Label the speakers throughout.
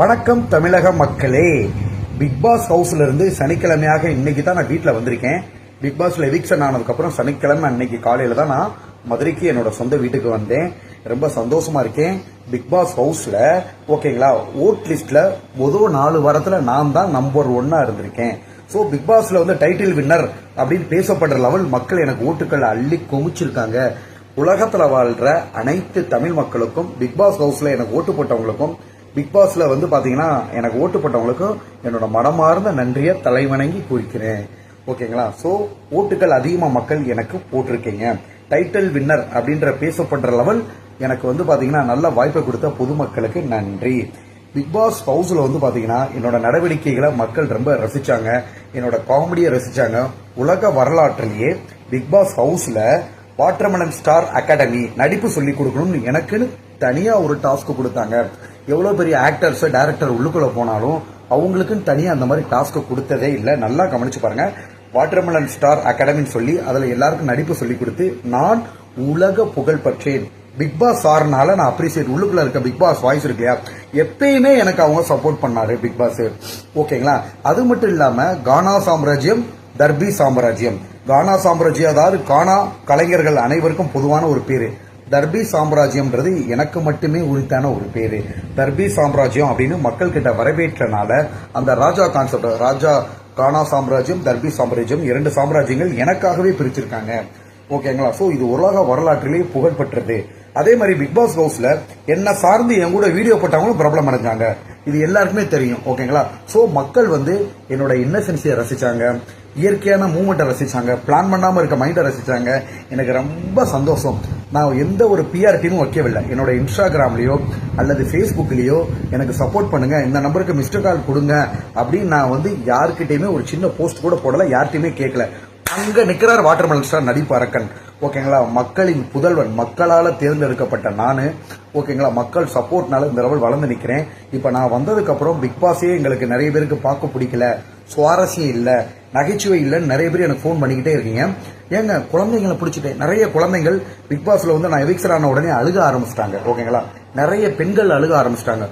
Speaker 1: வணக்கம் தமிழக மக்களே. பிக் பாஸ் ஹவுஸ்ல இருந்து சனிக்கிழமையாக இன்னைக்கு தான் நான் வீட்டில் வந்திருக்கேன். பிக் பாஸ்ல எவிக்ஷன் ஆனதுக்கப்புறம் சனிக்கிழமை அன்னைக்கு காலையில தான் நான் மதுரைக்கு என்னோட சொந்த வீட்டுக்கு வந்தேன். ரொம்ப சந்தோஷமா இருக்கேன். பிக் பாஸ் ஹவுஸ்ல ஓகேங்களா ஓட் லிஸ்ட்ல முதல் நாலு வாரத்துல நான் தான் நம்பர் ஒன்னா இருந்திருக்கேன். ஸோ பிக் பாஸ்ல வந்து டைட்டில் வின்னர் அப்படின்னு பேசப்படுற லெவல் மக்கள் எனக்கு ஓட்டுக்கள் அள்ளி குமிச்சிருக்காங்க உலகத்துல வாழ்ற அனைத்து தமிழ் மக்களுக்கும் பிக் பாஸ் ஹவுஸ்ல எனக்கு ஓட்டு போட்டவங்களுக்கும் பிக் பாஸ்ல வந்து பாத்தீங்கன்னா எனக்கு ஓட்டு போட்டவங்களுக்கும் என்னோட மனமார்ந்த நன்றியை தலைவணங்கி குறிக்கிறேன் ஓகேங்களா? சோ ஓட்டுகள் அதிகமா மக்கள் எனக்கு போட்டிருக்கீங்க. டைட்டில் வின்னர் அப்படின்ற பேசப்படுற லெவல் எனக்கு வந்து பாத்தீங்கன்னா நல்ல வாய்ப்பை கொடுத்த பொதுமக்களுக்கு நன்றி. பிக் பாஸ் ஹவுஸ்ல வந்து பாத்தீங்கன்னா என்னோட நடவடிக்கைகளை மக்கள் ரொம்ப ரசிச்சாங்க. என்னோட காமெடியை ரசிச்சாங்க. உலக வரலாற்றிலேயே பிக் பாஸ் ஹவுஸ்ல வாட்டர்மலன் ஸ்டார் அகாடமி நடிப்பு சொல்லி கொடுக்கணும்னு எனக்குன்னு தனியா ஒரு டாஸ்க் கொடுத்தாங்க. எவ்வளோ பெரிய ஆக்டர்ஸ் டேரக்டர் உள்ளுக்குள்ளே போனாலும் அவங்களுக்குன்னு தனியாக அந்த மாதிரி டாஸ்க்கு கொடுத்ததே இல்லை. நல்லா கவனிச்சு பாருங்கள் வாட்டர்மலன் ஸ்டார் அகாடமின்னு சொல்லி அதில் எல்லாருக்கும் நடிப்பு சொல்லி கொடுத்து நான் உலக புகழ் பெற்றேன். பிக் பாஸ் சார்னால நான் அப்ரிசியேட் உள்ளுக்குள்ள இருக்க பிக் பாஸ் வாய்ஸ் இருக்கு இல்லையா? எப்பயுமே எனக்கு அவங்க சப்போர்ட் பண்ணாரு பிக் பாஸ் ஓகேங்களா அது மட்டும் இல்லாம கானா சாம்ராஜ்யம் தர்பி சாம்ராஜ்யம். கானா சாம்ராஜ்யம் அதாவது கானா கலைஞர்கள் அனைவருக்கும் பொதுவான ஒரு பேரு. தர்பி சாம்ராஜ்யம்ன்றது எனக்கு மட்டுமே உரித்தான ஒரு பேர். தர்பி சாம்ராஜ்யம் அப்படின்னு மக்கள் கிட்ட வரவேற்றனால அந்த ராஜா கான்செப்ட் ராஜா கானா சாம்ராஜ்யம் தர்பி சாம்ராஜ்யம் இரண்டு சாம்ராஜ்யங்கள் எனக்காகவே பிரிச்சிருக்காங்க. ஓகேங்களா? ஸோ இது உலக வரலாற்றிலேயே புகழ்பெற்றது. அதே மாதிரி பிக் பாஸ் ஹவுஸ்ல என்ன சார்ந்து என் கூட வீடியோ போட்டவங்களும் பிரபலம் அடைஞ்சாங்க. இது எல்லாருக்குமே தெரியும். ஓகேங்களா? ஸோ மக்கள் வந்து என்னோட இன்னசென்சியை ரசிச்சாங்க. இயற்கையான மூமெண்ட்டை ரசிச்சாங்க. பிளான் பண்ணாமல் இருக்க மைண்டை ரசிச்சாங்க. எனக்கு ரொம்ப சந்தோஷம். நான் எந்த ஒரு பிஆர் டீமும் வைக்கவில்லை. என்னோட இன்ஸ்டாகிராம்லேயோ அல்லது ஃபேஸ்புக்லேயோ எனக்கு சப்போர்ட் பண்ணுங்க. இந்த நம்பருக்கு மிஸ்டர் கால் கொடுங்க. அப்படின்னு நான் வந்து யாருக்கிட்டேயுமே ஒரு சின்ன போஸ்ட் கூட போடலை. யார்கிட்டையுமே கேட்கல அங்கே நிற்கிறார் வாட்டர்மெலன் ஸ்டார் நடிப்பு அரக்கன். ஓகேங்களா? மக்களின் புதல்வன் மக்களால் தேர்ந்தெடுக்கப்பட்ட நான் ஓகேங்களா? மக்கள் சப்போர்ட்னால இந்த லெவல் வளர்ந்து நிற்கிறேன் இப்போ நான் வந்ததுக்கப்புறம் பிக்பாஸே பிக் பாஸே எங்களுக்கு நிறைய பேருக்கு பார்க்க பிடிக்கல. சுவாரஸ்யம் இல்லை நகைச்சுவை இல்லைன்னு நிறைய பேர் எனக்கு ஃபோன் பண்ணிக்கிட்டே இருக்கீங்க. ஏங்க குழந்தைங்களை பிடிச்சிட்டேன். நிறைய குழந்தைகள் பிக் வந்து நான் எவிக்சர் ஆன உடனே அழுக ஆரம்பிச்சிட்டாங்க ஓகேங்களா? நிறைய பெண்கள் அழுக ஆரம்பிச்சிட்டாங்க.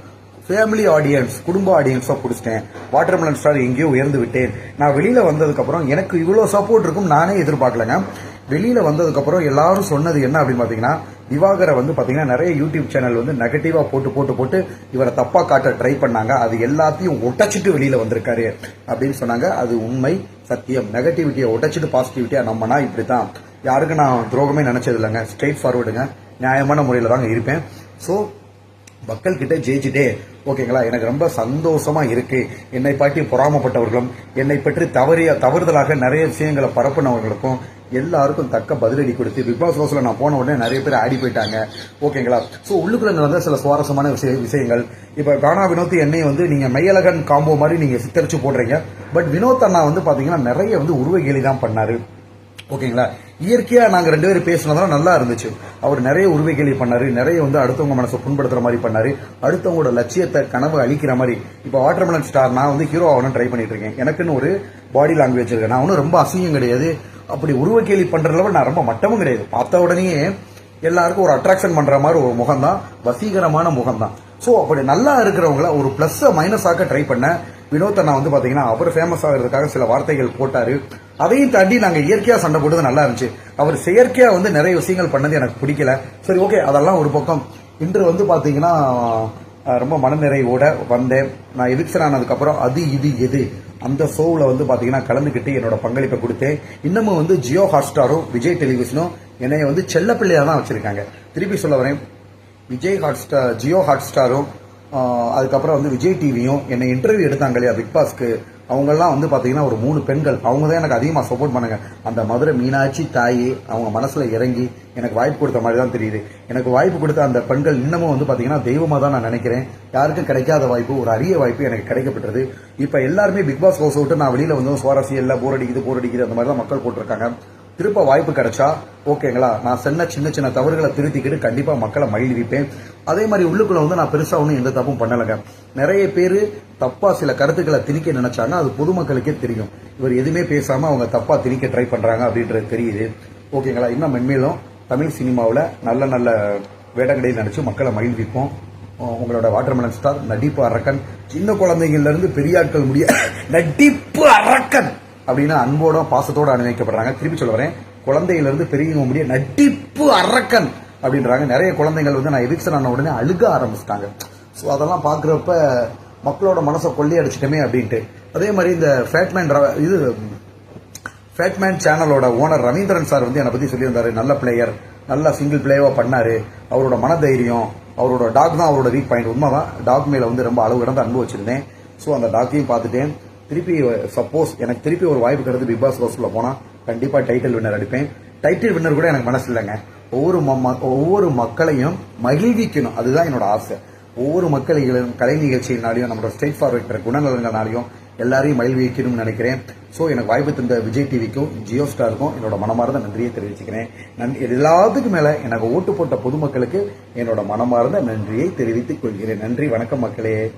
Speaker 1: ஃபேமிலி ஆடியன்ஸ் குடும்ப ஆடியன்ஸாக பிடிச்சிட்டேன். வாட்டர்மெலன் ஸ்டார் எங்கேயோ உயர்ந்து விட்டேன். நான் வெளியில் வந்ததுக்கப்புறம் எனக்கு இவ்வளோ சப்போர்ட் இருக்கும் நானே எதிர்பார்க்கலங்க. வெளியில வந்ததுக்கப்புறம் எல்லாரும் சொன்னது என்ன அப்படின்னு பாத்தீங்கன்னா திவாகரை வந்து பாத்தீங்கன்னா நிறைய யூடியூப் சேனல் வந்து நெகட்டிவா போட்டு போட்டு போட்டு இவரை தப்பா காட்ட ட்ரை பண்ணாங்க. அது எல்லாத்தையும் ஒட்டச்சிட்டு வெளியில வந்திருக்காரு அப்படின்னு சொன்னாங்க. அது உண்மை சத்தியம். நெகட்டிவிட்டியை ஒட்டச்சிட்டு பாசிட்டிவிட்டியா நம்மனா இப்படித்தான். யாருக்கும் நான் துரோகமே நினைச்சது இல்லைங்க. ஸ்ட்ரெயிட் ஃபார்வர்டுங்க நியாயமான முறையில தாங்க இருப்பேன். ஸோ மக்கள் கிட்ட ஜெயிச்சுட்டே ஓகேங்களா? எனக்கு ரொம்ப சந்தோஷமா இருக்கு. என்னை பற்றி பொறாமப்பட்டவர்களும் என்னை பற்றி தவறிய தவறுதலாக நிறைய விஷயங்களை பரப்புனவர்களுக்கும் எல்லாருக்கும் தக்க பதிலடி கொடுத்து பிக் பாஸ் ஹவுஸ்ல நான் போன உடனே நிறைய பேர் ஆடி போயிட்டாங்க. ஓகேங்களா ஸோ உள்ளுக்குள்ள நடந்த சில சுவாரஸ்யமான விஷய விஷயங்கள். இப்போ கானா வினோத் என்னை வந்து நீங்க மையலகன் காம்போ மாதிரி நீங்க சித்தரிச்சு போடுறீங்க. பட் வினோத் அண்ணா வந்து பாத்தீங்கன்னா நிறைய வந்து உருவகேலி தான் பண்ணாரு. ஓகேங்களா இயற்கையா நாங்க ரெண்டு பேரும் பேசினதெல்லாம் நல்லா இருந்துச்சு. அவர் நிறைய உருவைகளை பண்ணாரு. நிறைய வந்து அடுத்தவங்க மனசை புண்படுத்துற மாதிரி பண்ணாரு. அடுத்தவங்களோட லட்சியத்தை கனவு அழிக்கிற மாதிரி. இப்போ வாட்டர்மெலன் ஸ்டார் நான் வந்து ஹீரோ ஆகணும் ட்ரை பண்ணிட்டு இருக்கேன். எனக்குன்னு ஒரு பாடி லாங்குவேஜ் இருக்கு. நான் ஒன்றும் ரொம்ப அசிங்கம் கிடையாது. அப்படி உருவக்கேலி பண்ற அளவு நான் ரொம்ப மட்டமும் கிடையாது. பார்த்த உடனே எல்லாருக்கும் ஒரு அட்ராக்ஷன் பண்ற மாதிரி ஒரு முகம் தான் வசீகரமான முகம் தான் ஸோ அப்படி நல்லா இருக்கிறவங்கள ஒரு பிளஸ் மைனஸ் ஆக்க ட்ரை பண்ண வினோத் அண்ணா வந்து பாத்தீங்கன்னா அவர் ஃபேமஸ் ஆகிறதுக்காக சில வார்த்தைகள் போட்டாரு. அதையும் தாண்டி நாங்க இயற்கையா சண்டை போட்டது நல்லா இருந்துச்சு. அவர் செயற்கையா வந்து நிறைய விஷயங்கள் பண்ணது எனக்கு பிடிக்கல. சரி ஓகே அதெல்லாம் ஒரு பக்கம். இன்று வந்து பாத்தீங்கன்னா ரொம்ப மனநிறைவோட வந்தேன். நான் எவிக்சன் ஆனதுக்கப்புறம் அது இது எது? அந்த ஷோவில் வந்து பார்த்தீங்கன்னா கலந்துக்கிட்டு என்னோட பங்களிப்பை கொடுத்தேன். இன்னமும் வந்து ஜியோ ஹாட்ஸ்டாரும் விஜய் டெலிவிஷனும் என்னைய வந்து செல்ல தான் வச்சுருக்காங்க. திருப்பி சொல்ல வரேன். விஜய் ஹாட்ஸ்டார் ஜியோ ஹாட்ஸ்டாரும் அதுக்கப்புறம் வந்து விஜய் டிவியும் என்னை இன்டர்வியூ எடுத்தாங்க இல்லையா பிக் பாஸ்க்கு அவங்கெல்லாம் வந்து பார்த்தீங்கன்னா ஒரு மூணு பெண்கள். அவங்க தான் எனக்கு அதிகமாக சப்போர்ட் பண்ணுங்க. அந்த மதுரை மீனாட்சி தாயி அவங்க மனசில் இறங்கி எனக்கு வாய்ப்பு கொடுத்த மாதிரி தான் தெரியுது. எனக்கு வாய்ப்பு கொடுத்த அந்த பெண்கள் இன்னமும் வந்து பார்த்தீங்கன்னா தெய்வமாக தான் நான் நினைக்கிறேன். யாருக்கும் கிடைக்காத வாய்ப்பு ஒரு அரிய வாய்ப்பு எனக்கு கிடைக்கப்பட்டது. இப்போ எல்லாருமே பிக் பாஸ் ஹவுஸ் விட்டு நான் வெளியில் வந்து சுவாரஸ்யம் இல்லை போர் அடிக்குது போர் அடிக்குது அந்த மாதிரி தான் மக்கள் போட்டிருக்காங்க. திருப்ப வாய்ப்பு கிடைச்சா ஓகேங்களா? நான் சொன்ன சின்ன சின்ன தவறுகளை திருத்திக்கிட்டு கண்டிப்பா மக்களை மகிழ்விப்பேன். அதே மாதிரி உள்ளுக்குள்ள வந்து நான் பெருசா ஒன்றும் எந்த தப்பும் பண்ணலைங்க. நிறைய பேர் தப்பா சில கருத்துக்களை திணிக்க நினைச்சாங்க அது பொதுமக்களுக்கே தெரியும். இவர் எதுவுமே பேசாம அவங்க தப்பா திணிக்க ட்ரை பண்றாங்க அப்படின்றது தெரியுது. ஓகேங்களா? இன்னும் மென்மேலும் தமிழ் சினிமாவில் நல்ல நல்ல வேடங்களையும் நினச்சி மக்களை மகிழ்விப்போம். உங்களோட வாட்டர்மெலன் ஸ்டார் நடிப்பு அரக்கன். சின்ன குழந்தைங்கள்ல இருந்து பெரியாட்கள் முடிய நடிப்பு அரக்கன்! அப்படின்னா அன்போட பாசத்தோட அனுபவிக்கப்படுறாங்க திருப்பி சொல்ல வரேன். பெரியவங்க முடிய நடிப்பு அரக்கன் அப்படின்றாங்க. நிறைய குழந்தைகள் வந்து நான் எவிக்சன் ஆன உடனே அழுக ஆரம்பிச்சிட்டாங்க. ஸோ அதெல்லாம் பார்க்குறப்ப மக்களோட மனசை கொள்ளையடிச்சிட்டமே அப்படின்ட்டு. அதே மாதிரி இந்த ஃபேட்மேன் இது ஃபேட்மேன் சேனலோட ஓனர் ரவீந்திரன் சார் வந்து என்னை பத்தி சொல்லியிருந்தாரு. நல்ல பிளேயர் நல்ல சிங்கிள் பிளேவா பண்ணாரு. அவரோட மனதைரியம் அவரோட டாக் தான் அவரோட வீக் பாயிண்ட் உண்மை தான் டாக் மேல வந்து ரொம்ப அளவு கடந்து அனுபவிச்சிருந்தேன் ஸோ அந்த டாக்கையும் பார்த்துட்டேன். திருப்பி சப்போஸ் எனக்கு திருப்பி ஒரு வாய்ப்பு கிடைத்து பிக் பாஸ் ஹவுஸ்ல போனா கண்டிப்பா டைட்டில் வின்னர் அடிப்பேன். டைட்டில் வின்னர் கூட எனக்கு மனசு இல்லைங்க. ஒவ்வொரு ம- ம- ஒவ்வொரு மக்களையும் மகிழ்விக்கணும். அதுதான் என்னோட ஆசை. ஒவ்வொரு மக்களையும் கலை நிகழ்ச்சியினாலையும் நம்மளோட ஸ்டேட் ஃபார்வர்ட் குணநலங்களாலையும் எல்லாரையும் மகிழ்விக்கணும்னு நினைக்கிறேன். ஸோ எனக்கு வாய்ப்பு தந்த விஜய் டிவிக்கும் ஜியோ ஸ்டாருக்கும் என்னோட மனமார்ந்த நன்றியை தெரிவிச்சுக்கிறேன். நன் இது எல்லாத்துக்கும் மேல எனக்கு ஓட்டு போட்ட பொதுமக்களுக்கு என்னோட மனமார்ந்த நன்றியை தெரிவித்துக் கொள்கிறேன். நன்றி வணக்கம் மக்களே.